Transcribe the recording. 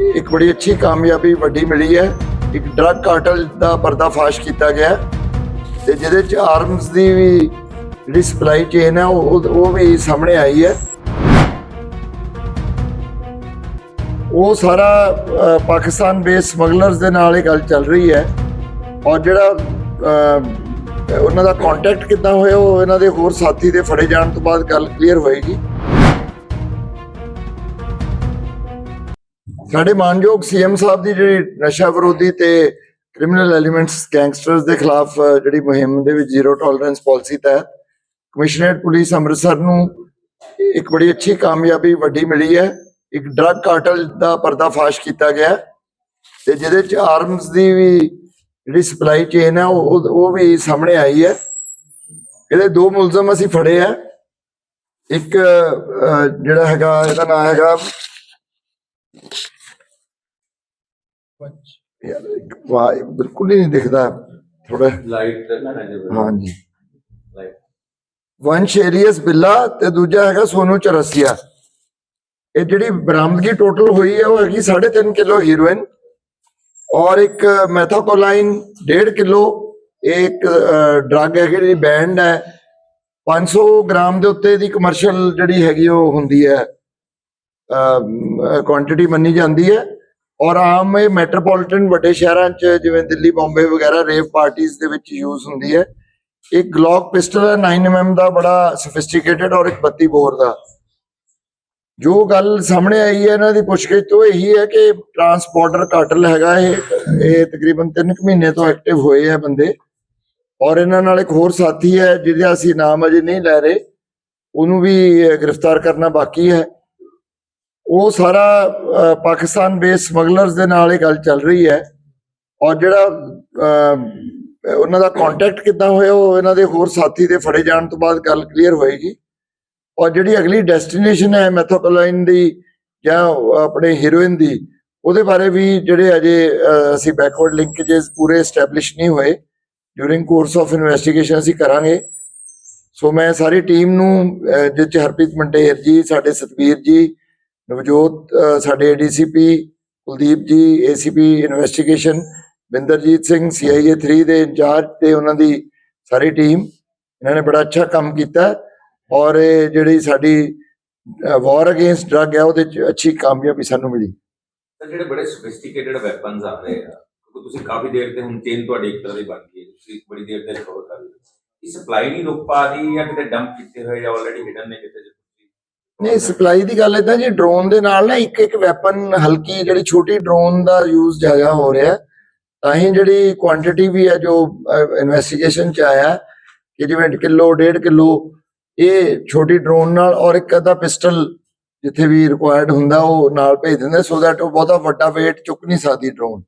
ਇੱਕ ਬੜੀ ਅੱਛੀ ਕਾਮਯਾਬੀ ਵੱਡੀ ਮਿਲੀ ਹੈ। ਇੱਕ ਡਰੱਗ ਕਾਰਟਲ ਦਾ ਪਰਦਾਫਾਸ਼ ਕੀਤਾ ਗਿਆ ਹੈ ਤੇ ਜਿਹਦੇ ਚ ਆਰਮਸ ਦੀ ਵੀ ਜਿਹੜੀ ਸਪਲਾਈ ਚੇਨ ਹੈ, ਉਹ ਉਹ- ਵੀ ਸਾਹਮਣੇ ਆਈ ਹੈ। ਉਹ ਸਾਰਾ ਪਾਕਿਸਤਾਨ ਬੇਸ ਸਮਗਲਰਸ ਦੇ ਨਾਲ ਇਹ ਗੱਲ ਚੱਲ ਰਹੀ ਹੈ। ਔਰ ਜਿਹੜਾ ਉਹਨਾਂ ਦਾ ਕੰਟੈਕਟ ਕਿੱਦਾਂ ਹੋਇਆ, ਉਹ ਇਹਨਾਂ ਦੇ ਹੋਰ ਸਾਥੀ ਦੇ ਫੜੇ ਜਾਣ ਤੋਂ ਬਾਅਦ ਗੱਲ ਕਲੀਅਰ ਹੋਏਗੀ। ਸਾਡੇ ਮਾਨਯੋਗ ਸੀਐਮ ਸਾਹਿਬ ਦੀ ਜਿਹੜੀ ਨਸ਼ਾ ਵਿਰੋਧੀ ਤੇ ਕ੍ਰਿਮੀਨਲ ਐਲੀਮੈਂਟਸ ਗੈਂਗਸਟਰਸ ਦੇ ਖਿਲਾਫ ਜਿਹੜੀ ਮੁਹਿੰਮ ਦੇ ਵਿੱਚ ਜ਼ੀਰੋ ਟੋਲਰੈਂਸ ਪਾਲਿਸੀ ਤਹਿਤ ਕਮਿਸ਼ਨਰੇਟ ਪੁਲਿਸ ਅੰਮ੍ਰਿਤਸਰ ਨੂੰ ਇੱਕ ਬੜੀ ਅੱਛੀ ਕਾਮਯਾਬੀ ਵੱਡੀ ਮਿਲੀ ਹੈ। ਇੱਕ ਡਰੱਗ ਕਾਰਟਲ ਦਾ ਪਰਦਾਫਾਸ਼ ਕੀਤਾ ਗਿਆ ਹੈ ਤੇ ਜਿਹਦੇ ਚ ਆਰਮਸ ਦੀ ਵੀ ਜਿਹੜੀ ਸਪਲਾਈ ਚੇਨ ਹੈ, ਉਹ, ਉਹ- ਵੀ ਸਾਹਮਣੇ ਆਈ ਹੈ। ਇਹਦੇ ਦੋ ਮੁਲਜ਼ਮ ਅਸੀਂ ਫੜੇ ਆ ਇੱਕ ਜਿਹੜਾ ਹੈਗਾ, ਇਹਦਾ ਨਾਮ ਹੈਗਾ ਯਾਰ ਇੱਕ ਇਹ ਬਿਲਕੁਲ ਹੀ ਨਹੀਂ ਦਿਖਦਾ। ਥੋੜਾ ਲਾਈਟ ਹਾਂਜੀ। ਵੰਸ਼ ਏਰੀਅਸ ਬਿੱਲਾ ਤੇ ਦੂਜਾ ਹੈਗਾ ਸੋਨੂ ਚਰਸੀਆ। ਇਹ ਜਿਹੜੀ ਬਰਾਮਦਗੀ ਟੋਟਲ ਹੋਈ ਹੈ ਉਹ ਹੈਗੀ 3.5 ਕਿਲੋ ਹੀਰੋਇਨ ਔਰ ਇੱਕ ਮੈਥੋਕੋਲਾਈਨ 1.5 ਕਿਲੋ। ਇਹ ਇੱਕ ਡਰੱਗ ਹੈ ਜਿਹੜੀ ਬੈਂਡ ਹੈ। 500 ਗ੍ਰਾਮ ਦੇ ਉੱਤੇ ਦੀ ਕਮਰਸ਼ੀਅਲ ਜਿਹੜੀ ਹੈਗੀ ਉਹ ਹੁੰਦੀ ਹੈ। ਕੁਆਂਟੀਟੀ ਮੰਨੀ ਜਾਂਦੀ ਹੈ। ਔਰ ਆਮ ਇਹ ਮੈਟਰੋਪੋਲੀਟਨ ਵੱਡੇ ਸ਼ਹਿਰਾਂ 'ਚ ਜਿਵੇਂ ਦਿੱਲੀ, ਬੰਬੇ ਵਗੈਰਾ ਰੇਵ ਪਾਰਟੀਆਂ ਦੇ ਵਿੱਚ ਯੂਜ਼ ਹੁੰਦੀ ਹੈ। ਇੱਕ ਗਲੌਕ ਪਿਸਟਲ ਹੈ 9mm ਦਾ ਬੜਾ ਸੋਫਿਸਟੀਕੇਟਡ ਔਰ ਇੱਕ 32 ਬੋਰ ਦਾ। ਜੋ ਗੱਲ ਸਾਹਮਣੇ ਆਈ ਹੈ, ਇਹਨਾਂ ਦੀ ਪੁੱਛਗਿੱਛ ਤੋਂ ਇਹੀ ਹੈ ਕਿ ਟਰਾਂਸਪੋਰਟਰ ਕਾਟਲ ਹੈਗਾ ਇਹ। ਇਹ ਤਕਰੀਬਨ 3 ਮਹੀਨੇ ਤੋਂ ਐਕਟਿਵ ਹੋਏ ਹੈ ਬੰਦੇ। ਔਰ ਇਹਨਾਂ ਨਾਲ ਇੱਕ ਹੋਰ ਸਾਥੀ ਹੈ, ਜਿਹਦਾ ਅਸੀਂ ਨਾਮ ਅਜੇ ਨਹੀਂ ਲੈ ਰਹੇ। ਉਹਨੂੰ ਵੀ ਗ੍ਰਿਫਤਾਰ ਕਰਨਾ ਬਾਕੀ ਹੈ। ਉਹ ਸਾਰਾ ਪਾਕਿਸਤਾਨ ਬੇਸ ਸਮਗਲਰਸ ਦੇ ਨਾਲ ਇਹ ਗੱਲ ਚੱਲ ਰਹੀ ਹੈ। ਔਰ ਜਿਹੜਾ ਉਹਨਾਂ ਦਾ ਕੰਟੈਕਟ ਕਿੱਦਾਂ ਹੋਇਆ ਉਹ ਇਹਨਾਂ ਦੇ ਹੋਰ ਸਾਥੀ ਦੇ ਫੜੇ ਜਾਣ ਤੋਂ ਬਾਅਦ ਗੱਲ ਕਲੀਅਰ ਹੋਏਗੀ। ਔਰ ਜਿਹੜੀ ਅਗਲੀ ਡੈਸਟੀਨੇਸ਼ਨ ਹੈ ਮੈਥੋਕੋਲਾਈਨ ਦੀ ਜਾਂ ਆਪਣੇ ਹੀਰੋਇਨ ਦੀ ਉਹਦੇ ਬਾਰੇ ਵੀ ਜਿਹੜੇ ਅਜੇ ਅਸੀਂ ਬੈਕਵਰਡ ਲਿੰਕੇजेस ਪੂਰੇ ਐਸਟੈਬਲਿਸ਼ ਨਹੀਂ ਹੋਏ। ਡਿਊਰਿੰਗ ਕੋਰਸ ਆਫ ਇਨਵੈਸਟੀਗੇਸ਼ਨ ਅਸੀਂ ਕਰਾਂਗੇ। ਸੋ ਮੈਂ ਸਾਰੀ ਟੀਮ ਨੂੰ ਅਹ, ਜਿਸ 'ਚ ਹਰਪ੍ਰੀਤ ਮੰਡੇਰ ਜੀ ਸਾਡੇ ਸਤਵੀਰ ਜੀ ਨਵਜੋਤ ਅਹ, ਸਾਡੇ DCP Kuldeep ji ACP investigation Binderjit Singh CIA 3 ਦੇ ਇੰਚਾਰਜ ਤੇ ਉਹਨਾਂ ਦੀ ਸਾਰੀ ਟੀਮ ਇਹਨਾਂ ਨੇ ਬੜਾ ਅੱਛਾ ਕੰਮ ਕੀਤਾ ਔਰ ਇਹ ਜਿਹੜੀ ਸਾਡੀ ਵਾਰ ਅਗੇਂਸਟ ਡਰੱਗ ਹੈ ਉਹਦੇ ਚ ਅੱਛੀ ਕਾਮਯਾਬੀ ਸਾਨੂੰ ਮਿਲੀ। ਤਾਂ ਜਿਹੜੇ ਬੜੇ ਸੋਫਿਸਟੀਕੇਟਡ ਵੈਪਨਸ ਆ ਰਹੇ ਆ ਤੁਸੀਂ ਕਾਫੀ ਦੇਰ ਤੇ ਹੁਣ ਚੇਨ ਤੁਹਾਡੀ ਇੱਕ ਤਰ੍ਹਾਂ ਦੀ ਬਣ ਗਈ ਹੈ ਤੁਸੀਂ ਬੜੀ ਦੇਰ ਤੇ ਰਿਕਵਰ ਕਰ ਰਹੇ ਇਹ ਸਪਲਾਈ ਨਹੀਂ ਰੁਕ ਪਾ ਰਹੀ ਜਾਂ ਕਿਤੇ ਡੰਪ ਕੀਤੇ ਹੋਏ ਜਾਂ ਆਲਰੇਡੀ ਹਿਡਨ ਨੇ ਕਿਤੇ? ਨਹੀਂ, ਸਪਲਾਈ ਦੀ ਗੱਲ ਇਦਾਂ ਜੀ ਡਰੋਨ ਦੇ ਨਾਲ ਨਾ ਇੱਕ ਇੱਕ ਵੈਪਨ ਹਲਕੀ, ਜਿਹੜੀ ਛੋਟੀ ਡਰੋਨ ਦਾ ਯੂਜ਼ ਜ਼ਿਆਦਾ ਹੋ ਰਿਹਾ ਹੈ। ਤਾਂ ਹੀ ਜਿਹੜੀ ਕੁਆਂਟੀਟੀ ਵੀ ਹੈ, ਜੋ ਇਨਵੈਸਟੀਗੇਸ਼ਨ ਚ ਆਇਆ ਕਿ ਜਿਵੇਂ ਕਿਲੋ, ਡੇਢ ਕਿਲੋ, ਇਹ ਛੋਟੀ ਡਰੋਨ ਨਾਲ ਔਰ ਇੱਕ ਅੱਧਾ ਪਿਸਟਲ ਜਿੱਥੇ ਵੀ ਰਿਕੁਆਇਰਡ ਹੁੰਦਾ, ਉਹ ਨਾਲ ਭੇਜ ਦਿੰਦੇ ਸੋ ਦੈਟ ਉਹ ਬਹੁਤਾ ਵੱਡਾ weight ਚੁੱਕ ਨਹੀਂ ਸਕਦੀ ਡਰੋਨ